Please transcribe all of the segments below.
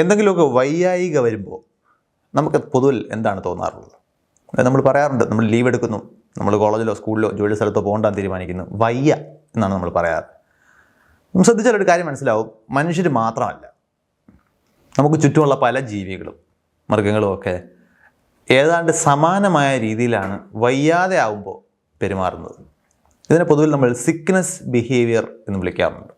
എന്തെങ്കിലുമൊക്കെ വൈയായിക വരുമ്പോൾ നമുക്ക് പൊതുവിൽ എന്താണ് തോന്നാറുള്ളത്? നമ്മൾ പറയാറുണ്ട് നമ്മൾ ലീവ് എടുക്കുന്നു നമ്മൾ കോളേജിലോ സ്കൂളിലോ ജോലി സ്ഥലത്തോ പോകണ്ടാന്ന് തീരുമാനിക്കുന്നു. വയ്യ എന്നാണ് നമ്മൾ പറയാറ്. നമ്മൾ ശ്രദ്ധിച്ചാൽ ഒരു കാര്യം മനസ്സിലാവും മനുഷ്യർ മാത്രമല്ല. നമുക്ക് ചുറ്റുമുള്ള പല ജീവികളും മൃഗങ്ങളും ഒക്കെ ഏതാണ്ട് സമാനമായ രീതിയിലാണ് വയ്യാതെ ആവുമ്പോൾ പെരുമാറുന്നത്. ഇതിനെ പൊതുവിൽ നമ്മൾ സിക്നസ് ബിഹേവിയർ എന്ന് വിളിക്കാറുണ്ട്.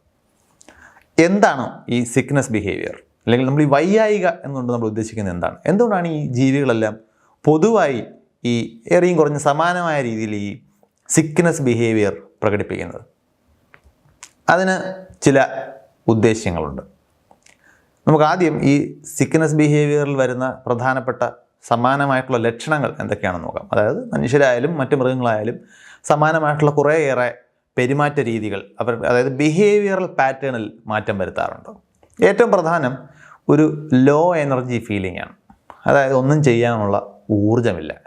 എന്താണ് ഈ സിക്നസ് ബിഹേവിയർ അല്ലെങ്കിൽ നമ്മൾ ഈ വൈയായിക എന്നുകൊണ്ട് നമ്മൾ ഉദ്ദേശിക്കുന്നത് എന്താണ്? എന്തുകൊണ്ടാണ് ഈ ജീവികളെല്ലാം പൊതുവായി ഈ ഏറെയും കുറഞ്ഞ സമാനമായ രീതിയിൽ ഈ സിക്നസ് ബിഹേവിയർ പ്രകടിപ്പിക്കുന്നത്? അതിന് ചില ഉദ്ദേശ്യങ്ങളുണ്ട് നമുക്ക് ആദ്യം ഈ സിക്നസ് ബിഹേവിയറിൽ വരുന്ന പ്രധാനപ്പെട്ട സമാനമായിട്ടുള്ള ലക്ഷണങ്ങൾ എന്തൊക്കെയാണെന്ന് നോക്കാം. അതായത് മനുഷ്യരായാലും മറ്റ് മൃഗങ്ങളായാലും സമാനമായിട്ടുള്ള കുറേയേറെ പെരുമാറ്റ രീതികൾ അവർ അതായത് ബിഹേവിയറൽ പാറ്റേണിൽ മാറ്റം വരുത്താറുണ്ട്. ഏറ്റവും പ്രധാനം ഒരു ലോ എനർജി ഫീലിംഗ് ആണ്. അതായത് ഒന്നും ചെയ്യാനുള്ള ഊർജമില്ല.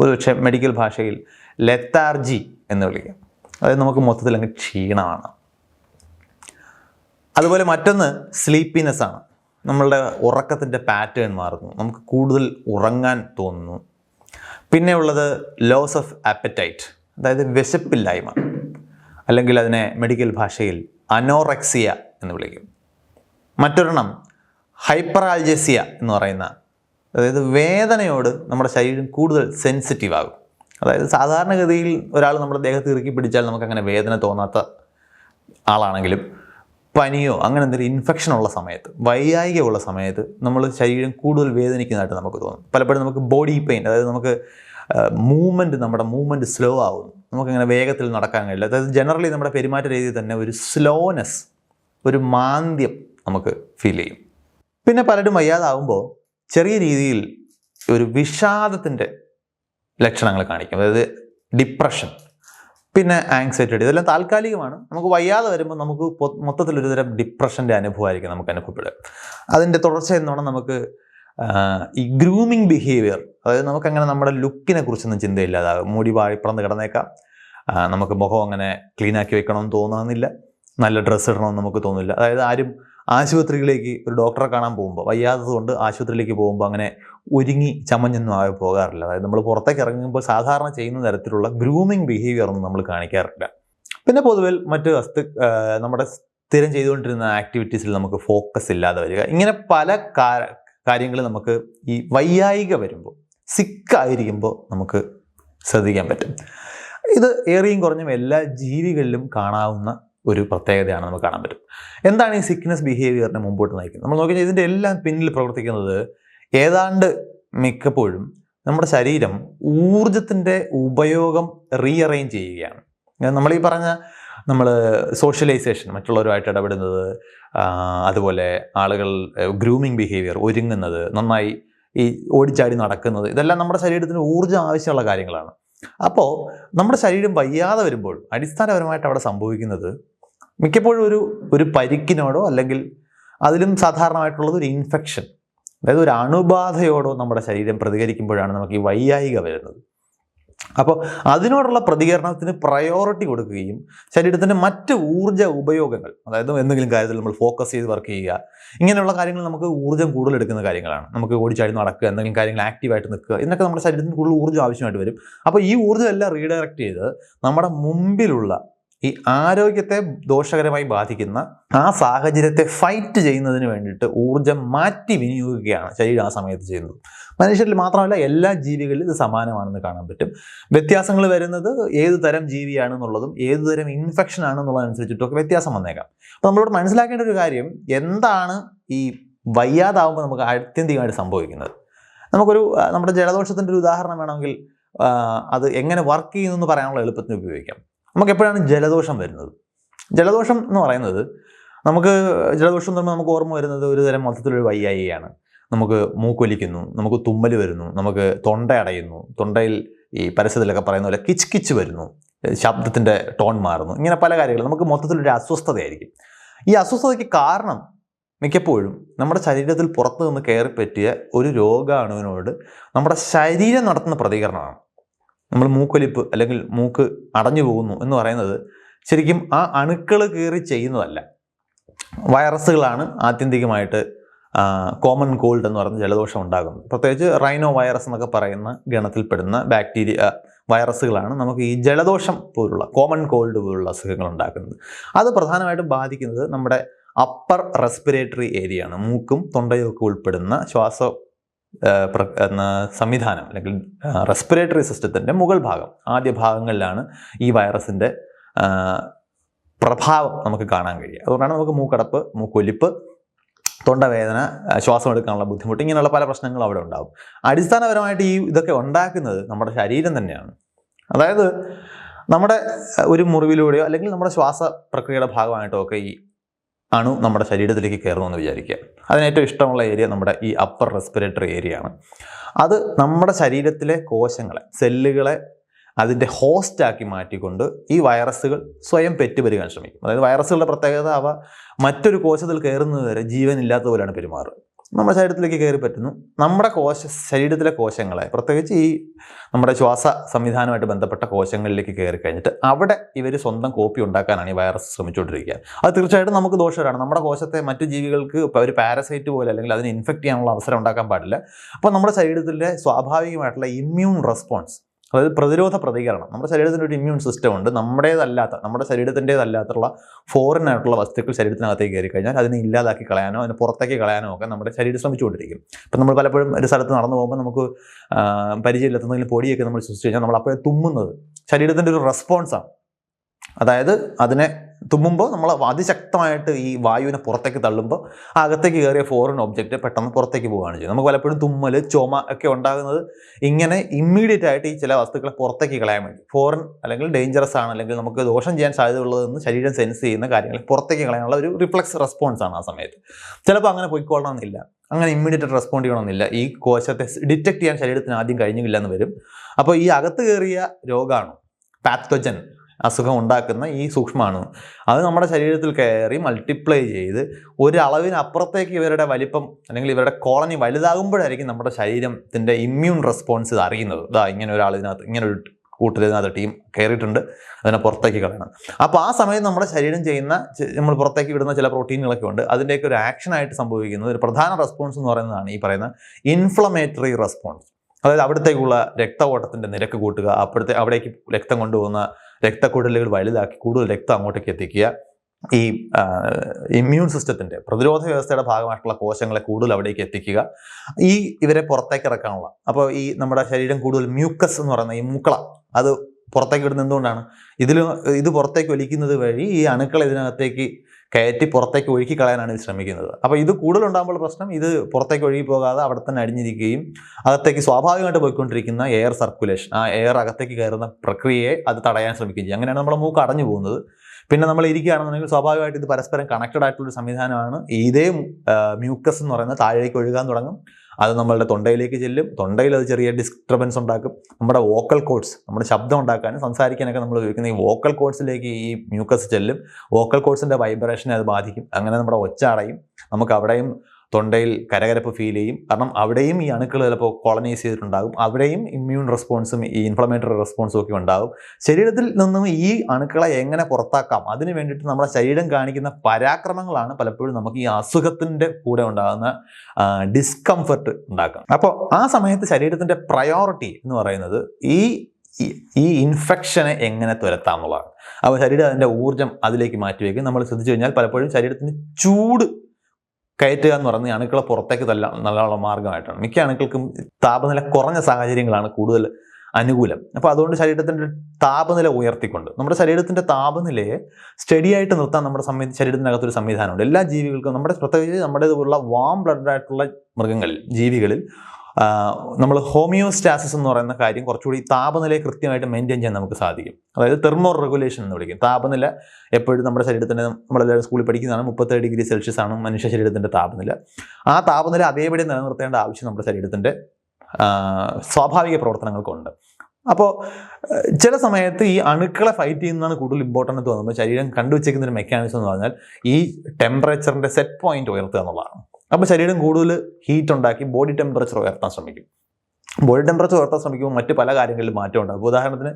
ഒരു പക്ഷേ മെഡിക്കൽ ഭാഷയിൽ ലെത്താർജി എന്ന് വിളിക്കാം. അതായത് നമുക്ക് മൊത്തത്തിൽ അങ്ങ് ക്ഷീണമാണ്. അതുപോലെ മറ്റൊന്ന് സ്ലീപ്പിനെസ് ആണ്. നമ്മളുടെ ഉറക്കത്തിന്റെ പാറ്റേൺ മാറുന്നു. നമുക്ക് കൂടുതൽ ഉറങ്ങാൻ തോന്നുന്നു. പിന്നെ ഉള്ളത് ലോസ് ഓഫ് ആപ്പറ്റൈറ്റ് അതായത് വിശപ്പില്ലായ്മ അല്ലെങ്കിൽ അതിനെ മെഡിക്കൽ ഭാഷയിൽ അനോറക്സിയ എന്ന് വിളിക്കും. മറ്റൊരെണ്ണം ഹൈപ്പറാൾജസിയ എന്ന് പറയുന്ന അതായത് വേദനയോട് നമ്മുടെ ശരീരം കൂടുതൽ സെൻസിറ്റീവ് ആകും. അതായത് സാധാരണഗതിയിൽ ഒരാൾ നമ്മുടെ ദേഹത്ത് ഇറുക്കി പിടിച്ചാൽ നമുക്ക് അങ്ങനെ വേദന തോന്നാത്ത ആളാണെങ്കിലും പനിയോ അങ്ങനെ എന്തെങ്കിലും ഇൻഫെക്ഷൻ ഉള്ള സമയത്ത് വൈകാരികമുള്ള സമയത്ത് നമ്മൾ ശരീരം കൂടുതൽ വേദനിക്കുന്നതായിട്ട് നമുക്ക് തോന്നും. പലപ്പോഴും നമുക്ക് ബോഡി പെയിൻ അതായത് നമുക്ക് മൂവ്മെന്റ് നമ്മുടെ മൂവ്മെന്റ് സ്ലോ ആവുന്നു. നമുക്കങ്ങനെ വേഗത്തിൽ നടക്കാൻ കഴിയില്ല. അതായത് ജനറലി നമ്മുടെ പെരുമാറ്റ രീതിയിൽ തന്നെ ഒരു സ്ലോനെസ് ഒരു മാന്ദ്യം നമുക്ക് ഫീൽ ചെയ്യും. പിന്നെ പലരും വയ്യാതാവുമ്പോൾ ചെറിയ രീതിയിൽ ഒരു വിഷാദത്തിന്റെ ലക്ഷണങ്ങൾ കാണിക്കും. അതായത് ഡിപ്രഷൻ പിന്നെ ആങ്സൈറ്റി ഇതെല്ലാം താൽക്കാലികമാണ്. നമുക്ക് വയ്യാതെ വരുമ്പോൾ നമുക്ക് മൊത്തത്തിൽ ഒരുതരം ഡിപ്രഷന്റെ അനുഭവമായിരിക്കും നമുക്ക് അനുഭവപ്പെടുക. അതിന്റെ തുടർച്ച എന്നോണം നമുക്ക് ഈ ഗ്രൂമിങ് ബിഹേവിയർ അതായത് നമുക്കങ്ങനെ നമ്മുടെ ലുക്കിനെ കുറിച്ചൊന്നും ചിന്തയില്ലാതാകും. മുടി വാഴിപ്പറന്ന് കിടന്നേക്കാം. നമുക്ക് മുഖം അങ്ങനെ ക്ലീനാക്കി വെക്കണമെന്ന് തോന്നുന്നില്ല നല്ല ഡ്രസ്സ് ഇടണമെന്ന് നമുക്ക് തോന്നില്ല. അതായത് ആരും ആശുപത്രികളിലേക്ക് ഒരു ഡോക്ടറെ കാണാൻ പോകുമ്പോൾ വയ്യാത്തതുകൊണ്ട് ആശുപത്രിയിലേക്ക് പോകുമ്പോൾ അങ്ങനെ ഒരുങ്ങി ചമഞ്ഞൊന്നും ആകെ പോകാറില്ല. അതായത് നമ്മൾ പുറത്തേക്ക് ഇറങ്ങുമ്പോൾ സാധാരണ ചെയ്യുന്ന തരത്തിലുള്ള ഗ്രൂമിങ് ബിഹേവിയർ ഒന്നും നമ്മൾ കാണിക്കാറില്ല. പിന്നെ പൊതുവെ മറ്റ് വസ്തു നമ്മുടെ സ്ഥിരം ചെയ്തുകൊണ്ടിരുന്ന ആക്ടിവിറ്റീസിൽ നമുക്ക് ഫോക്കസ് ഇല്ലാതെ വരിക. ഇങ്ങനെ പല കാര്യങ്ങൾ നമുക്ക് ഈ വയ്യായിക വരുമ്പോൾ സിക്കായിരിക്കുമ്പോൾ നമുക്ക് ശ്രദ്ധിക്കാൻ പറ്റും. ഇത് ഏറിയും കുറഞ്ഞും എല്ലാ ജീവികളിലും കാണാവുന്ന ഒരു പ്രത്യേകതയാണ് നമുക്ക് കാണാൻ പറ്റും. എന്താണ് ഈ സിക്നസ് ബിഹേവിയറിനെ മുമ്പോട്ട് നയിക്കുന്നത്? നമ്മൾ നോക്കിയാൽ ഇതിന്റെ എല്ലാം പിന്നിൽ പ്രവർത്തിക്കുന്നത് ഏതാണ്ട് മിക്കപ്പോഴും നമ്മുടെ ശരീരം ഊർജത്തിന്റെ ഉപയോഗം റീഅറേഞ്ച് ചെയ്യുകയാണ്. നമ്മൾ ഈ പറഞ്ഞ നമ്മൾ സോഷ്യലൈസേഷൻ മറ്റുള്ളവരുമായിട്ട് ഇടപെടുന്നത് അതുപോലെ ആളുകൾ ഗ്രൂമിങ് ബിഹേവിയർ ഒരുങ്ങുന്നത് നന്നായി ഈ ഓടിച്ചാടി നടക്കുന്നത് ഇതെല്ലാം നമ്മുടെ ശരീരത്തിന് ഊർജം ആവശ്യമുള്ള കാര്യങ്ങളാണ്. അപ്പോൾ നമ്മുടെ ശരീരം വയ്യാതെ വരുമ്പോൾ അടിസ്ഥാനപരമായിട്ട് അവിടെ സംഭവിക്കുന്നത് മിക്കപ്പോഴും ഒരു ഒരു പരിക്കിനോടോ അല്ലെങ്കിൽ അതിലും സാധാരണമായിട്ടുള്ളത് ഒരു ഇൻഫെക്ഷൻ അതായത് ഒരു അണുബാധയോടോ നമ്മുടെ ശരീരം പ്രതികരിക്കുമ്പോഴാണ് നമുക്ക് ഈ വൈയായിക വരുന്നത്. അപ്പോൾ അതിനോടുള്ള പ്രതികരണത്തിന് പ്രയോറിറ്റി കൊടുക്കുകയും ശരീരത്തിന്റെ മറ്റ് ഊർജ ഉപയോഗങ്ങൾ അതായത് എന്തെങ്കിലും കാര്യത്തിൽ നമ്മൾ ഫോക്കസ് ചെയ്ത് വർക്ക് ചെയ്യുക ഇങ്ങനെയുള്ള കാര്യങ്ങൾ നമുക്ക് ഊർജം കൂടുതൽ എടുക്കുന്ന കാര്യങ്ങളാണ്. നമുക്ക് ഓടിച്ചാടി നടക്കുക എന്തെങ്കിലും കാര്യങ്ങൾ ആക്റ്റീവായിട്ട് നിൽക്കുക ഇതിനൊക്കെ നമ്മുടെ ശരീരത്തിന് കൂടുതൽ ഊർജം ആവശ്യമായിട്ട് വരും. അപ്പോൾ ഈ ഊർജം എല്ലാം റീഡയറക്റ്റ് ചെയ്ത് നമ്മുടെ മുമ്പിലുള്ള ഈ ആരോഗ്യത്തെ ദോഷകരമായി ബാധിക്കുന്ന ആ സാഹചര്യത്തെ ഫൈറ്റ് ചെയ്യുന്നതിന് വേണ്ടിയിട്ട് ഊർജം മാറ്റി വിനിയോഗിക്കുകയാണ് ശരീരം ആ സമയത്ത് ചെയ്യുന്നത്. മനുഷ്യരിൽ മാത്രമല്ല എല്ലാ ജീവികളിലും ഇത് സമാനമാണെന്ന് കാണാൻ പറ്റും. വ്യത്യാസങ്ങൾ വരുന്നത് ഏത് തരം ജീവിയാണെന്നുള്ളതും ഏത് തരം ഇൻഫെക്ഷൻ ആണെന്നുള്ളതനുസരിച്ചിട്ടൊക്കെ വ്യത്യാസം വന്നേക്കാം. അപ്പോൾ നമ്മളോട് മനസ്സിലാക്കേണ്ട ഒരു കാര്യം എന്താണ് ഈ വയ്യാതാവുമ്പോൾ നമുക്ക് ആത്യന്തികമായിട്ട് സംഭവിക്കുന്നത്? നമുക്കൊരു നമ്മുടെ ജലദോഷത്തിന്റെ ഒരു ഉദാഹരണം വേണമെങ്കിൽ അത് എങ്ങനെ വർക്ക് ചെയ്യുന്നു എന്ന് പറയാനുള്ള എളുപ്പത്തിന് ഉപയോഗിക്കാം. നമുക്ക് എപ്പോഴാണ് ജലദോഷം വരുന്നത്? ജലദോഷം എന്ന് പറയുന്നത് നമുക്ക് ജലദോഷം എന്ന് നമുക്ക് ഓർമ്മ വരുന്നത് ഒരു തരം മൊത്തത്തിലൊരു വയ്യായികയാണ്. നമുക്ക് മൂക്കൊലിക്കുന്നു നമുക്ക് തുമ്മൽ വരുന്നു നമുക്ക് തൊണ്ട അടയുന്നു തൊണ്ടയിൽ ഈ പരസ്യത്തിലൊക്കെ പറയുന്ന പോലെ കിച്ച് കിച്ച് വരുന്നു ശബ്ദത്തിന്റെ ടോൺ മാറുന്നു ഇങ്ങനെ പല കാര്യങ്ങളും നമുക്ക് മൊത്തത്തിലൊരു അസ്വസ്ഥതയായിരിക്കും. ഈ അസ്വസ്ഥതയ്ക്ക് കാരണം മിക്കപ്പോഴും നമ്മുടെ ശരീരത്തിൽ പുറത്തു നിന്ന് കയറി പറ്റിയ ഒരു രോഗാണുവിനോട് നമ്മുടെ ശരീരം നടത്തുന്ന പ്രതികരണമാണ്. നമ്മൾ മൂക്കൊലിപ്പ് അല്ലെങ്കിൽ മൂക്ക് അടഞ്ഞു പോകുന്നു എന്ന് പറയുന്നത് ശരിക്കും ആ അണുക്കൾ കയറി ചെയ്യുന്നതല്ല. വൈറസുകളാണ് ആത്യന്തികമായിട്ട് കോമൺ കോൾഡ് എന്ന് പറയുന്ന ജലദോഷം ഉണ്ടാകുന്നത്. പ്രത്യേകിച്ച് റൈനോ വൈറസ് എന്നൊക്കെ പറയുന്ന ഗണത്തിൽപ്പെടുന്ന ബാക്ടീരിയ വൈറസുകളാണ് നമുക്ക് ഈ ജലദോഷം പോലുള്ള കോമൺ കോൾഡ് പോലുള്ള അസുഖങ്ങൾ ഉണ്ടാക്കുന്നത്. അത് പ്രധാനമായിട്ടും ബാധിക്കുന്നത് നമ്മുടെ അപ്പർ റെസ്പിറേറ്ററി ഏരിയ ആണ്. മൂക്കും തൊണ്ടയും ഒക്കെ ഉൾപ്പെടുന്ന ശ്വാസ സംവിധാനം അല്ലെങ്കിൽ റെസ്പിറേറ്ററി സിസ്റ്റത്തിന്റെ മുകൾ ഭാഗം ആദ്യ ഭാഗങ്ങളിലാണ് ഈ വൈറസിന്റെ പ്രഭാവം നമുക്ക് കാണാൻ കഴിയുക. അതുകൊണ്ടാണ് നമുക്ക് മൂക്കടപ്പ് മൂക്കൊലിപ്പ് തൊണ്ടവേദന ശ്വാസം എടുക്കാനുള്ള ബുദ്ധിമുട്ട് ഇങ്ങനെയുള്ള പല പ്രശ്നങ്ങളും അവിടെ ഉണ്ടാകും അടിസ്ഥാനപരമായിട്ട് ഈ ഇതൊക്കെ ഉണ്ടാക്കുന്നത് നമ്മുടെ ശരീരം തന്നെയാണ്. അതായത് നമ്മുടെ ഒരു മുറിവിലൂടെയോ അല്ലെങ്കിൽ നമ്മുടെ ശ്വാസ പ്രക്രിയയുടെ ഭാഗമായിട്ടോ ഒക്കെ ഈ അണു നമ്മുടെ ശരീരത്തിലേക്ക് കയറുന്നു എന്ന് വിചാരിക്കുക. അതിന് ഏറ്റവും ഇഷ്ടമുള്ള ഏരിയ നമ്മുടെ ഈ അപ്പർ റെസ്പിറേറ്ററി ഏരിയ ആണ്. അത് നമ്മുടെ ശരീരത്തിലെ കോശങ്ങളെ സെല്ലുകളെ അതിന്റെ ഹോസ്റ്റാക്കി മാറ്റിക്കൊണ്ട് ഈ വൈറസുകൾ സ്വയം പെറ്റുപെരുകാൻ ശ്രമിക്കും. അതായത് വൈറസുകളുടെ പ്രത്യേകത അവ മറ്റൊരു കോശത്തിൽ കയറുന്നത് വരെ ജീവനില്ലാത്ത പോലെയാണ് പെരുമാറുക. നമ്മുടെ ശരീരത്തിലേക്ക് കയറി പറ്റുന്നു. നമ്മുടെ കോശ ശരീരത്തിലെ കോശങ്ങളെ പ്രത്യേകിച്ച് ഈ നമ്മുടെ ശ്വാസ സംവിധാനമായിട്ട് ബന്ധപ്പെട്ട കോശങ്ങളിലേക്ക് കയറി കഴിഞ്ഞിട്ട് അവിടെ ഇവർ സ്വന്തം കോപ്പി ഉണ്ടാക്കാനാണ് ഈ വൈറസ് ശ്രമിച്ചുകൊണ്ടിരിക്കുക അത് തീർച്ചയായിട്ടും നമുക്ക് ദോഷകരമാണ്. നമ്മുടെ കോശത്തെ മറ്റു ജീവികൾക്ക് ഒരു പാരസൈറ്റ് പോലെ അല്ലെങ്കിൽ അതിനെ ഇൻഫെക്റ്റ് ചെയ്യാനുള്ള അവസരം ഉണ്ടാക്കാൻ പാടില്ല. അപ്പോൾ നമ്മുടെ ശരീരത്തിലെ സ്വാഭാവികമായിട്ടുള്ള ഇമ്മ്യൂൺ റെസ്പോൺസ് അതായത് പ്രതിരോധ പ്രതികരണം. നമ്മുടെ ശരീരത്തിന്റെ ഒരു ഇമ്മ്യൂൺ സിസ്റ്റം ഉണ്ട്. നമ്മുടേതല്ലാത്ത നമ്മുടെ ശരീരത്തിന്റേതല്ലാത്തുള്ള ഫോറിൻ ആയിട്ടുള്ള വസ്തുക്കൾ ശരീരത്തിനകത്തേക്ക് കയറി കഴിഞ്ഞാൽ അതിനെ ഇല്ലാതാക്കി കളയാനോ അതിനെ പുറത്തേക്ക് കളയാനോ ഒക്കെ നമ്മുടെ ശരീരം ശ്രമിച്ചുകൊണ്ടിരിക്കും. ഇപ്പം നമ്മൾ പലപ്പോഴും ഒരു സ്ഥലത്ത് നടന്നു പോകുമ്പോൾ നമുക്ക് പരിചയമില്ലാത്തതെങ്കിലും പൊടിയൊക്കെ നമ്മൾ ശ്വസിച്ച് കഴിഞ്ഞാൽ നമ്മൾ അപ്പോഴേ തുമ്മുന്നത് ശരീരത്തിന്റെ ഒരു റെസ്പോൺസാണ് അതായത് അതിനെ തുമ്മുമ്പോൾ നമ്മൾ അതിശക്തമായിട്ട് ഈ വായുവിനെ പുറത്തേക്ക് തള്ളുമ്പോൾ അകത്തേക്ക് കയറിയ ഫോറിൻ ഒബ്ജക്റ്റ് പെട്ടെന്ന് പുറത്തേക്ക് പോവുകയാണ് ചെയ്യുന്നത്. നമുക്ക് പലപ്പോഴും തുമ്മൽ ചുമ ഒക്കെ ഉണ്ടാകുന്നത് ഇങ്ങനെ ഇമ്മീഡിയറ്റ് ആയിട്ട് ഈ ചില വസ്തുക്കളെ പുറത്തേക്ക് കളയാൻ വേണ്ടി. ഫോറിൻ അല്ലെങ്കിൽ ഡേഞ്ചറസ് ആണ് അല്ലെങ്കിൽ നമുക്ക് ദോഷം ചെയ്യാൻ സാധ്യതയുള്ളതെന്ന് ശരീരം സെൻസ് ചെയ്യുന്ന കാര്യങ്ങൾ പുറത്തേക്ക് കളയാനുള്ള ഒരു റിഫ്ലക്സ് റെസ്പോൺസ് ആണ് ആ സമയത്ത്. ചിലപ്പോൾ അങ്ങനെ പോയിക്കൊള്ളണമെന്നില്ല. അങ്ങനെ ഇമ്മീഡിയറ്റ് റെസ്പോണ്ട് ചെയ്യണമെന്നില്ല. ഈ കോശത്തെ ഡിറ്റക്ട് ചെയ്യാൻ ശരീരത്തിന് ആദ്യം കഴിഞ്ഞില്ല എന്ന് വരും. അപ്പോൾ ഈ അകത്ത് കയറിയ രോഗമാണ് പാത്തോജൻ അസുഖം ഉണ്ടാക്കുന്ന ഈ സൂക്ഷ്മാണു അത് നമ്മുടെ ശരീരത്തിൽ കയറി മൾട്ടിപ്ലൈ ചെയ്ത് ഒരളവിനപ്പുറത്തേക്ക് ഇവരുടെ വലിപ്പം അല്ലെങ്കിൽ ഇവരുടെ കോളനി വലുതാകുമ്പോഴായിരിക്കും നമ്മുടെ ശരീരത്തിന്റെ ഇമ്മ്യൂൺ റെസ്പോൺസ് ഇത് അറിയുന്നത്. ഇതാ ഇങ്ങനെ ഒരാൾ ഇങ്ങനെ ഒരു കൂട്ടരുതിനകത്ത് ടീം കയറിയിട്ടുണ്ട്. അതിനെ പുറത്തേക്ക് കളയണം. അപ്പോൾ ആ സമയത്ത് നമ്മുടെ ശരീരം ചെയ്യുന്ന നമ്മൾ പുറത്തേക്ക് വിടുന്ന ചില പ്രോട്ടീനുകളൊക്കെ ഉണ്ട്. അതിന്റെയൊക്കെ ഒരു ആക്ഷനായിട്ട് സംഭവിക്കുന്നത് ഒരു പ്രധാന റെസ്പോൺസ് എന്ന് പറയുന്നതാണ് ഈ പറയുന്ന ഇൻഫ്ലമേറ്ററി റെസ്പോൺസ് അതായത് അവിടത്തേക്കുള്ള രക്തഓട്ടത്തിന്റെ നിരക്ക് കൂട്ടുക അപ്പോഴത്തെ അവിടേക്ക് രക്തം കൊണ്ടുപോകുന്ന രക്തക്കുഴലുകൾ വലുതാക്കി കൂടുതൽ രക്തം അങ്ങോട്ടേക്ക് എത്തിക്കുക. ഈ ഇമ്മ്യൂൺ സിസ്റ്റത്തിന്റെ പ്രതിരോധ വ്യവസ്ഥയുടെ ഭാഗമായിട്ടുള്ള കോശങ്ങളെ കൂടുതൽ അവിടേക്ക് എത്തിക്കുക. ഈ ഇവരെ പുറത്തേക്ക് ഇറക്കാനുള്ള അപ്പോൾ ഈ നമ്മുടെ ശരീരം കൂടുതൽ മ്യൂക്കസ് എന്ന് പറയുന്ന ഈ മൂക്കള അത് പുറത്തേക്ക് ഇടുന്നത് എന്തുകൊണ്ടാണ്? ഇതിൽ ഇത് പുറത്തേക്ക് ഒലിക്കുന്നത് വഴി ഈ അണുക്കൾ ഇതിനകത്തേക്ക് കയറ്റി പുറത്തേക്ക് ഒഴുക്കി കളയാനാണ് ഇത് ശ്രമിക്കുന്നത്. അപ്പോൾ ഇത് കൂടുതലുണ്ടാകുമ്പോൾ പ്രശ്നം ഇത് പുറത്തേക്ക് ഒഴുകി പോകാതെ അവിടെ തന്നെ അടിഞ്ഞിരിക്കുകയും അകത്തേക്ക് സ്വാഭാവികമായിട്ട് പോയിക്കൊണ്ടിരിക്കുന്ന എയർ സർക്കുലേഷൻ ആ എയർ അകത്തേക്ക് കയറുന്ന പ്രക്രിയയെ അത് തടയാൻ ശ്രമിക്കുകയും ചെയ്യും. അങ്ങനെയാണ് നമ്മുടെ മൂക്ക് അടഞ്ഞു പോകുന്നത്. പിന്നെ നമ്മൾ ഇരിക്കുകയാണെന്നുണ്ടെങ്കിൽ സ്വാഭാവികമായിട്ട് ഇത് പരസ്പരം കണക്റ്റഡ് ആയിട്ടുള്ള സംവിധാനമാണ്. ഇതേ മ്യൂക്കസ് എന്ന് പറയുന്നത് താഴേക്ക് ഒഴുകാൻ തുടങ്ങും. അത് നമ്മളുടെ തൊണ്ടയിലേക്ക് ചെല്ലും. തൊണ്ടയിൽ അത് ചെറിയ ഡിസ്റ്റർബൻസ് ഉണ്ടാക്കും. നമ്മുടെ വോക്കൽ കോഡ്സ് നമ്മുടെ ശബ്ദം ഉണ്ടാക്കാനും സംസാരിക്കാനൊക്കെ നമ്മൾ ഉപയോഗിക്കുന്ന ഈ വോക്കൽ കോഡ്സിലേക്ക് ഈ മ്യൂക്കസ് ചെല്ലും. വോക്കൽ കോഡ്സിന്റെ വൈബ്രേഷനെ അത് ബാധിക്കും. അങ്ങനെ നമ്മുടെ ഒച്ച അടയും. നമുക്ക് അവിടെയും തൊണ്ടയിൽ കരകരപ്പ് ഫീൽ ചെയ്യും. കാരണം അവിടെയും ഈ അണുക്കൾ ചിലപ്പോൾ കോളനൈസ് ചെയ്തിട്ടുണ്ടാകും. അവിടെയും ഇമ്മ്യൂൺ റെസ്പോൺസും ഈ ഇൻഫ്ലമേറ്ററി റെസ്പോൺസും ഒക്കെ ഉണ്ടാകും. ശരീരത്തിൽ നിന്നും ഈ അണുക്കളെ എങ്ങനെ പുറത്താക്കാം? അതിന് വേണ്ടിയിട്ട് നമ്മുടെ ശരീരം കാണിക്കുന്ന പരാക്രമങ്ങളാണ് പലപ്പോഴും നമുക്ക് ഈ അസുഖത്തിന്റെ കൂടെ ഉണ്ടാകുന്ന ഡിസ്കംഫർട്ട് ഉണ്ടാക്കുക അപ്പോൾ ആ സമയത്ത് ശരീരത്തിന്റെ പ്രയോറിറ്റി എന്ന് പറയുന്നത് ഈ ഈ- ഇൻഫെക്ഷനെ എങ്ങനെ തുരത്താം എന്നുള്ളതാണ്. അപ്പോൾ ശരീരം അതിന്റെ ഊർജം അതിലേക്ക് മാറ്റിവെക്കും. നമ്മൾ ശ്രദ്ധിച്ചു കഴിഞ്ഞാൽ പലപ്പോഴും ശരീരത്തിന് ചൂട് കയറ്റുക എന്ന് ഈ അണുക്കളെ പുറത്തേക്ക് തല്ല നല്ലുള്ള മാർഗമായിട്ടാണ് മിക്ക അണുക്കൾക്കും താപനില കുറഞ്ഞ സാഹചര്യങ്ങളാണ് കൂടുതൽ അനുകൂലം. അപ്പോൾ അതുകൊണ്ട് ശരീരത്തിന്റെ താപനില ഉയർത്തിക്കൊണ്ട് നമ്മുടെ ശരീരത്തിന്റെ താപനിലയെ സ്റ്റഡി ആയിട്ട് നിർത്താൻ നമ്മുടെ സംവി ശരീരത്തിനകത്തൊരു സംവിധാനമുണ്ട്. എല്ലാ ജീവികൾക്കും നമ്മുടെ പ്രത്യേകിച്ച് നമ്മുടെ വാം ബ്ലഡ് ആയിട്ടുള്ള മൃഗങ്ങളിൽ ജീവികളിൽ നമ്മൾ ഹോമിയോസ്റ്റാസിസ് എന്ന് പറയുന്ന കാര്യം കുറച്ചുകൂടി താപനിലയെ കൃത്യമായിട്ട് മെയിന്റെയിൻ ചെയ്യാൻ നമുക്ക് സാധിക്കും. അതായത് തെർമോ റെഗുലേഷൻ എന്ന് വിളിക്കും. താപനില എപ്പോഴും നമ്മുടെ ശരീരത്തിന്റെ നമ്മളെല്ലാവരും സ്കൂളിൽ പഠിക്കുന്നതാണ്. മുപ്പത്തേഴ് ഡിഗ്രി സെൽഷ്യസ് ആണ് മനുഷ്യ ശരീരത്തിന്റെ താപനില. ആ താപനില അതേപടി നിലനിർത്തേണ്ട ആവശ്യം നമ്മുടെ ശരീരത്തിന്റെ സ്വാഭാവിക പ്രവർത്തനങ്ങൾക്കുണ്ട്. അപ്പോൾ ചില സമയത്ത് ഈ അണുക്കളെ ഫൈറ്റ് ചെയ്യുന്നതാണ് കൂടുതൽ ഇമ്പോർട്ടന്റ് തോന്നുമ്പോൾ ശരീരം കണ്ടുവച്ചേക്കുന്ന ഒരു മെക്കാനിസം എന്ന് പറഞ്ഞാൽ ഈ ടെമ്പറേച്ചറിന്റെ സെറ്റ് പോയിന്റ് ഉയർത്തുക എന്നുള്ളതാണ്. അപ്പോൾ ശരീരം കൂടുതൽ ഹീറ്റ് ഉണ്ടാക്കി ബോഡി ടെമ്പറേച്ചർ ഉയർത്താൻ ശ്രമിക്കും. ബോഡി ടെമ്പറേച്ചർ ഉയർത്താൻ ശ്രമിക്കുമ്പോൾ മറ്റ് പല കാര്യങ്ങളിലും മാറ്റം ഉണ്ടാകും. ഉദാഹരണത്തിന്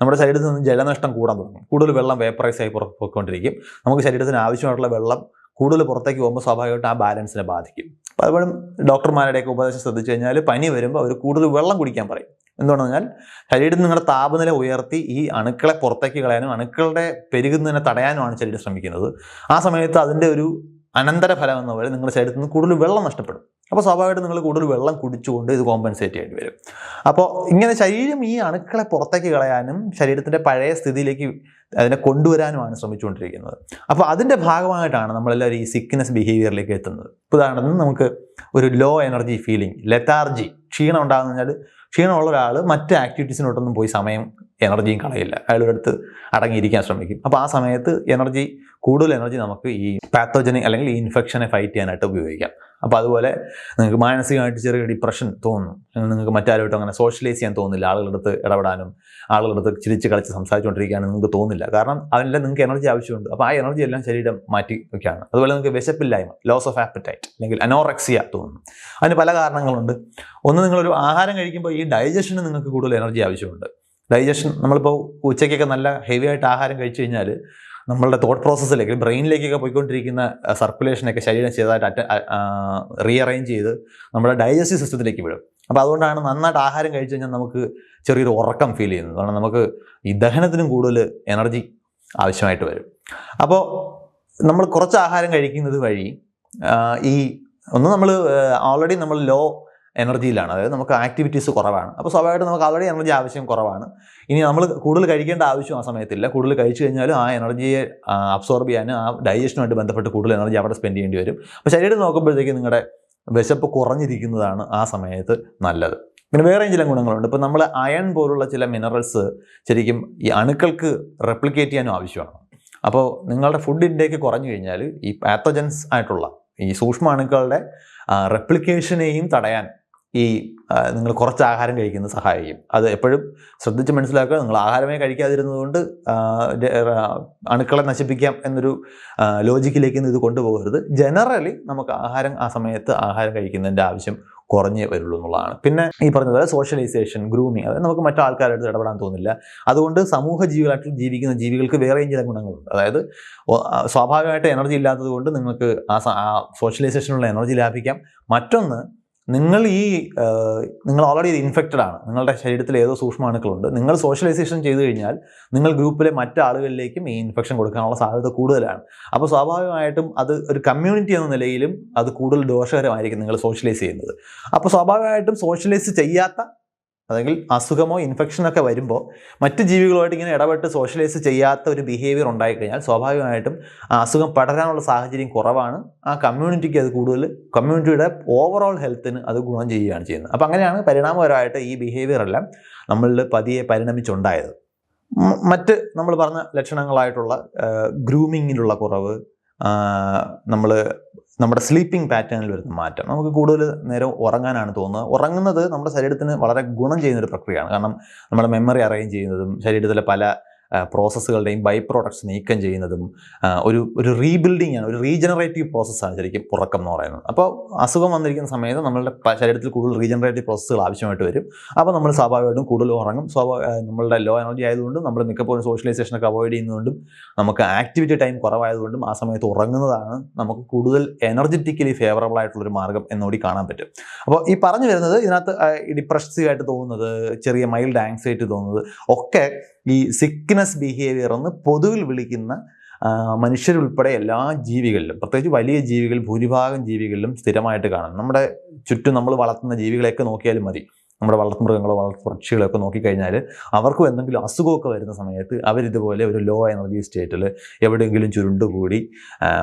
നമ്മുടെ ശരീരത്തിൽ നിന്ന് ജലനഷ്ടം കൂടാൻ തുടങ്ങും. കൂടുതൽ വെള്ളം വേപ്പറൈസ് ആയി പുറ- പോയിക്കൊണ്ടിരിക്കും. നമുക്ക് ശരീരത്തിന് ആവശ്യമായിട്ടുള്ള വെള്ളം കൂടുതൽ പുറത്തേക്ക് പോകുമ്പോൾ സ്വാഭാവികമായിട്ട് ആ ബാലൻസിനെ ബാധിക്കും. പലപ്പോഴും ഡോക്ടർമാരുടെയൊക്കെ ഉപദേശം ശ്രദ്ധിച്ചു കഴിഞ്ഞാൽ പനി വരുമ്പോൾ അവർ കൂടുതൽ വെള്ളം കുടിക്കാൻ പറയും. എന്തുകൊണ്ടെന്ന് പറഞ്ഞാൽ ശരീരത്തിൽ നിങ്ങളുടെ താപനില ഉയർത്തി ഈ അണുക്കളെ പുറത്തേക്ക് കളയാനും അണുക്കളുടെ പെരുകുന്നതിനെ തടയാനുമാണ് ശരീരം ശ്രമിക്കുന്നത്. ആ സമയത്ത് അതിന്റെ ഒരു അനന്തരഫലം എന്ന പോലെ നിങ്ങളുടെ ശരീരത്തിൽ നിന്ന് കൂടുതൽ വെള്ളം നഷ്ടപ്പെടും. അപ്പോൾ സ്വാഭാവികമായിട്ടും നിങ്ങൾ കൂടുതൽ വെള്ളം കുടിച്ചുകൊണ്ട് ഇത് കോമ്പൻസേറ്റ് ചെയ്യേണ്ടി വരും. അപ്പോൾ ഇങ്ങനെ ശരീരം ഈ അണുക്കളെ പുറത്തേക്ക് കളയാനും ശരീരത്തിന്റെ പഴയ സ്ഥിതിയിലേക്ക് അതിനെ കൊണ്ടുവരാനുമാണ് ശ്രമിച്ചുകൊണ്ടിരിക്കുന്നത്. അപ്പോൾ അതിന്റെ ഭാഗമായിട്ടാണ് നമ്മളെല്ലാവരും ഈ സിക്നെസ് ബിഹേവിയറിലേക്ക് എത്തുന്നത്. ഉദാഹരണത്തിന് നമുക്ക് ഒരു ലോ എനർജി ഫീലിംഗ് ലെത്താർജി ക്ഷീണം ഉണ്ടാകുന്ന ക്ഷീണമുള്ള ഒരാൾ മറ്റ് ആക്ടിവിറ്റീസിനോട്ടൊന്നും പോയി സമയം എനർജിയും കളയില്ല. അയാൾ ഒരിടത്ത് അടങ്ങിയിരിക്കാൻ ശ്രമിക്കും. അപ്പോൾ ആ സമയത്ത് എനർജി കൂടുതൽ എനർജി നമുക്ക് ഈ പാത്തോജനെ അല്ലെങ്കിൽ ഈ ഇൻഫെക്ഷനെ ഫൈറ്റ് ചെയ്യാനായിട്ട് ഉപയോഗിക്കാം. അപ്പോൾ അതുപോലെ നിങ്ങൾക്ക് മാനസികമായിട്ട് ചെറിയ ഡിപ്രഷൻ തോന്നും. നിങ്ങൾക്ക് മറ്റാരുമായിട്ട് അങ്ങനെ സോഷ്യലൈസ് ചെയ്യാൻ തോന്നില്ല. ആളുകളുടെ അടുത്ത് ഇടപെടാനും ആളുകളുടെ അടുത്ത് ചിരിച്ച് കളിച്ച് സംസാരിച്ചുകൊണ്ടിരിക്കാനും നിങ്ങൾക്ക് തോന്നില്ല. കാരണം അതിനെല്ലാം നിങ്ങൾക്ക് എനർജി ആവശ്യമുണ്ട്. അപ്പോൾ ആ എനർജി എല്ലാം ശരീരം മാറ്റി വയ്ക്കുകയാണ്. അതുപോലെ നിങ്ങൾക്ക് വിശപ്പില്ലായ്മ ലോസ് ഓഫ് ആപ്പറ്റൈറ്റ് അല്ലെങ്കിൽ അനോറക്സിയ തോന്നുന്നു അതിന് പല കാരണങ്ങളുണ്ട്. ഒന്ന് നിങ്ങളൊരു ആഹാരം കഴിക്കുമ്പോൾ ഈ ഡൈജഷന് നിങ്ങൾക്ക് കൂടുതൽ എനർജി ആവശ്യമുണ്ട്. ഡൈജഷൻ നമ്മളിപ്പോൾ ഉച്ചയ്ക്കൊക്കെ നല്ല ഹെവി ആയിട്ട് ആഹാരം കഴിച്ചു കഴിഞ്ഞാൽ നമ്മളുടെ തോട്ട് പ്രോസസ്സിലേക്ക് ബ്രെയിനിലേക്കൊക്കെ പോയിക്കൊണ്ടിരിക്കുന്ന സർക്കുലേഷനൊക്കെ ശരീരം ചെയ്തതായിട്ട് അറ്റ റീഅറേഞ്ച് ചെയ്ത് നമ്മുടെ ഡൈജസ്റ്റീവ് സിസ്റ്റത്തിലേക്ക് വിടും. അപ്പോൾ അതുകൊണ്ടാണ് നന്നായിട്ട് ആഹാരം കഴിച്ചു കഴിഞ്ഞാൽ നമുക്ക് ചെറിയൊരു ഉറക്കം ഫീൽ ചെയ്യുന്നത്. കാരണം നമുക്ക് ഈ ദഹനത്തിനും കൂടുതൽ എനർജി ആവശ്യമായിട്ട് വരും. അപ്പോൾ നമ്മൾ കുറച്ച് ആഹാരം കഴിക്കുന്നത് വഴി ഈ ഒന്ന് നമ്മൾ ഓൾറെഡി നമ്മൾ ലോ എനർജിയിലാണ്. അതായത് നമുക്ക് ആക്ടിവിറ്റീസ് കുറവാണ്. അപ്പോൾ സ്വാഭാവികമായിട്ട് നമുക്ക് ആൾറെഡി എനർജി ആവശ്യം കുറവാണ്. ഇനി നമ്മൾ കൂടുതൽ കഴിക്കേണ്ട ആവശ്യം ആ സമയത്തില്ല. കൂടുതൽ കഴിച്ചു കഴിഞ്ഞാലും ആ എനർജിയെ അബ്സോർബ് ചെയ്യാനും ആ ഡൈജഷനുമായിട്ട് ബന്ധപ്പെട്ട് കൂടുതൽ എനർജി അവിടെ സ്പെൻഡ് ചെയ്യേണ്ടി വരും. അപ്പോൾ ശരീരം നോക്കുമ്പോഴത്തേക്ക് നിങ്ങളുടെ വിശപ്പ് കുറഞ്ഞിരിക്കുന്നതാണ് ആ സമയത്ത് നല്ലത്. പിന്നെ വേറെയും ചില ഗുണങ്ങളുണ്ട്. ഇപ്പോൾ നമ്മൾ അയൺ പോലുള്ള ചില മിനറൽസ് ശരിക്കും ഈ അണുക്കൾക്ക് റെപ്ലിക്കേറ്റ് ചെയ്യാനും ആവശ്യമാണ്. അപ്പോൾ നിങ്ങളുടെ ഫുഡ് ഇൻടേക്ക് കുറഞ്ഞു കഴിഞ്ഞാൽ ഈ പാത്തജൻസ് ആയിട്ടുള്ള ഈ സൂക്ഷ്മ അണുക്കളുടെ റെപ്ലിക്കേഷനെയും തടയാൻ ഈ നിങ്ങൾ കുറച്ച് ആഹാരം കഴിക്കുന്നത് സഹായിക്കും. അത് എപ്പോഴും ശ്രദ്ധിച്ച് മനസ്സിലാക്കുക. നിങ്ങൾ ആഹാരമേ കഴിക്കാതിരുന്നതുകൊണ്ട് അണുക്കളെ നശിപ്പിക്കാം എന്നൊരു ലോജിക്കിലേക്ക് ഇത് കൊണ്ടുപോകരുത്. ജനറലി നമുക്ക് ആഹാരം ആ സമയത്ത് ആഹാരം കഴിക്കുന്നതിന്റെ ആവശ്യം കുറഞ്ഞേ വരുള്ളൂ എന്നുള്ളതാണ്. പിന്നെ ഈ പറഞ്ഞതുപോലെ സോഷ്യലൈസേഷൻ ഗ്രൂമിങ് അതായത് നമുക്ക് മറ്റു ആൾക്കാരുടെ അടുത്ത് ഇടപെടാൻ തോന്നില്ല. അതുകൊണ്ട് സമൂഹ ജീവികളായിട്ട് ജീവിക്കുന്ന ജീവികൾക്ക് വേറെയും ചില ഗുണങ്ങളുണ്ട്. അതായത് സ്വാഭാവികമായിട്ട് എനർജി ഇല്ലാത്തത് കൊണ്ട് നിങ്ങൾക്ക് ആ സോഷ്യലൈസേഷനുള്ള എനർജി ലാഭിക്കാം. മറ്റൊന്ന് നിങ്ങൾ ഈ നിങ്ങൾ ഓൾറെഡി ഇൻഫെക്റ്റഡ് ആണ്. നിങ്ങളുടെ ശരീരത്തിൽ ഏതോ സൂക്ഷ്മാണുക്കളുണ്ട്. നിങ്ങൾ സോഷ്യലൈസേഷൻ ചെയ്തു കഴിഞ്ഞാൽ നിങ്ങൾ ഗ്രൂപ്പിലെ മറ്റ് ആളുകളിലേക്കും ഈ ഇൻഫെക്ഷൻ കൊടുക്കാനുള്ള സാധ്യത കൂടുതലാണ്. അപ്പോൾ സ്വാഭാവികമായിട്ടും അത് ഒരു കമ്മ്യൂണിറ്റി എന്ന നിലയിലും അത് കൂടുതൽ ദോഷകരമായിരിക്കും നിങ്ങൾ സോഷ്യലൈസ് ചെയ്യുന്നത്. അപ്പോൾ സ്വാഭാവികമായിട്ടും സോഷ്യലൈസ് ചെയ്യാത്ത അല്ലെങ്കിൽ അസുഖമോ ഇൻഫെക്ഷനൊക്കെ വരുമ്പോൾ മറ്റ് ജീവികളുമായിട്ട് ഇങ്ങനെ ഇടപെട്ട് സോഷ്യലൈസ് ചെയ്യാത്ത ഒരു ബിഹേവിയർ ഉണ്ടായിക്കഴിഞ്ഞാൽ സ്വാഭാവികമായിട്ടും ആ അസുഖം പടരാനുള്ള സാഹചര്യം കുറവാണ്. ആ കമ്മ്യൂണിറ്റിക്ക് അത് കൂടുതൽ കമ്മ്യൂണിറ്റിയുടെ ഓവറോൾ ഹെൽത്തിന് അത് ഗുണം ചെയ്യുകയാണ് ചെയ്യുന്നത്. അപ്പോൾ അങ്ങനെയാണ് പരിണാമപരമായിട്ട് ഈ ബിഹേവിയർ എല്ലാം നമ്മളിൽ പതിയെ പരിണമിച്ചുണ്ടായത്. മറ്റ് നമ്മൾ പറഞ്ഞ ലക്ഷണങ്ങളായിട്ടുള്ള ഗ്രൂമിങ്ങിലുള്ള കുറവ് നമ്മൾ നമ്മുടെ സ്ലീപ്പിംഗ് പാറ്റേണിൽ വരുന്ന മാറ്റം. നമുക്ക് കൂടുതൽ നേരം ഉറങ്ങാനാണ് തോന്നുന്നത്. ഉറങ്ങുന്നത് നമ്മുടെ ശരീരത്തിന് വളരെ ഗുണം ചെയ്യുന്ന ഒരു പ്രക്രിയയാണ്. കാരണം നമ്മുടെ മെമ്മറി അറേഞ്ച് ചെയ്യുന്നതും ശരീരത്തിലെ പല പ്രോസസ്സുകളുടെയും ബൈ പ്രോഡക്ട്സ് നീക്കം ചെയ്യുന്നതും ഒരു ഒരു റീബിൽഡിംഗ് ആണ് ഒരു റീജനറേറ്റീവ് പ്രോസസ്സാണ് ശരിക്കും ഉറക്കം എന്ന് പറയുന്നത്. അപ്പോൾ അസുഖം വന്നിരിക്കുന്ന സമയത്ത് നമ്മളുടെ ശരീരത്തിൽ കൂടുതൽ റീജനറേറ്റീവ് പ്രോസസ്സുകൾ ആവശ്യമായിട്ട് വരും. അപ്പോൾ നമ്മൾ സ്വാഭാവികമായിട്ടും കൂടുതൽ ഉറങ്ങും. സ്വാഭാവിക നമ്മളുടെ ലോ എനർജി ആയതുകൊണ്ടും നമ്മൾ മിക്കപ്പോഴും സോഷ്യലൈസേഷനൊക്കെ അവോയ്ഡ് ചെയ്യുന്നതുകൊണ്ടും നമുക്ക് ആക്ടിവിറ്റി ടൈം കുറവായതുകൊണ്ടും ആ സമയത്ത് ഉറങ്ങുന്നതാണ് നമുക്ക് കൂടുതൽ എനർജറ്റിക്കലി ഫേവറബിൾ ആയിട്ടുള്ളൊരു മാർഗം എന്നുകൂടി കാണാൻ പറ്റും. അപ്പോൾ ഈ പറഞ്ഞു വരുന്നത് ഇതിനകത്ത് ഡിപ്രസീവ് ആയിട്ട് തോന്നുന്നത് ചെറിയ മൈൽഡ് ആങ്സൈറ്റി തോന്നുന്നത് ഒക്കെ ഈ സിക്നെസ് ബിഹേവിയർ എന്ന് പൊതുവിൽ വിളിക്കുന്ന മനുഷ്യരുൾപ്പെടെ എല്ലാ ജീവികളിലും പ്രത്യേകിച്ച് വലിയ ജീവികൾ ഭൂരിഭാഗം ജീവികളിലും സ്ഥിരമായിട്ട് കാണാം നമ്മുടെ ചുറ്റും നമ്മൾ വളർത്തുന്ന ജീവികളെയൊക്കെ നോക്കിയാലും മതി. നമ്മുടെ വളർത്തുമൃഗങ്ങളോ വളർത്തു പക്ഷികളൊക്കെ നോക്കിക്കഴിഞ്ഞാൽ അവർക്കും എന്തെങ്കിലും അസുഖമൊക്കെ വരുന്ന സമയത്ത് അവരിതുപോലെ ഒരു ലോ എനർജി സ്റ്റേറ്റിൽ എവിടെയെങ്കിലും ചുരുണ്ടുകൂടി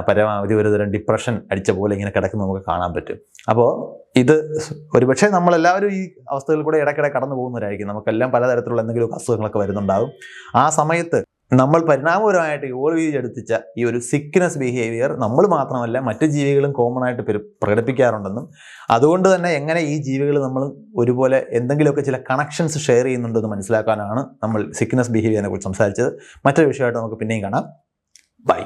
പരമാവധി ഒരുതരം ഡിപ്രഷൻ അടിച്ച പോലെ ഇങ്ങനെ കിടക്കുന്ന നമുക്ക് കാണാൻ പറ്റും. അപ്പോൾ ഇത് ഒരുപക്ഷെ നമ്മളെല്ലാവരും ഈ അവസ്ഥകളിൽ കൂടെ ഇടയ്ക്കിടെ കടന്നു പോകുന്നവരായിരിക്കും. നമുക്കെല്ലാം പലതരത്തിലുള്ള എന്തെങ്കിലും അസുഖങ്ങളൊക്കെ വരുന്നുണ്ടാകും ആ സമയത്ത് നമ്മൾ പരിണാമപരമായിട്ട് ഇവോൾവ് ചെയ്തെടുത്തിച്ച ഈ ഒരു സിക്നെസ് ബിഹേവിയർ നമ്മൾ മാത്രമല്ല മറ്റ് ജീവികളും കോമൺ ആയിട്ട് പെരു- പ്രകടിപ്പിക്കാറുണ്ടെന്നും അതുകൊണ്ട് തന്നെ എങ്ങനെ ഈ ജീവികൾ നമ്മൾ ഒരുപോലെ എന്തെങ്കിലുമൊക്കെ ചില കണക്ഷൻസ് ഷെയർ ചെയ്യുന്നുണ്ടെന്ന് മനസ്സിലാക്കാനാണ് നമ്മൾ സിക്നെസ് ബിഹേവിയറിനെ കുറിച്ച് സംസാരിച്ചത്. മറ്റൊരു വിഷയമായിട്ട് നമുക്ക് പിന്നെയും കാണാം. ബൈ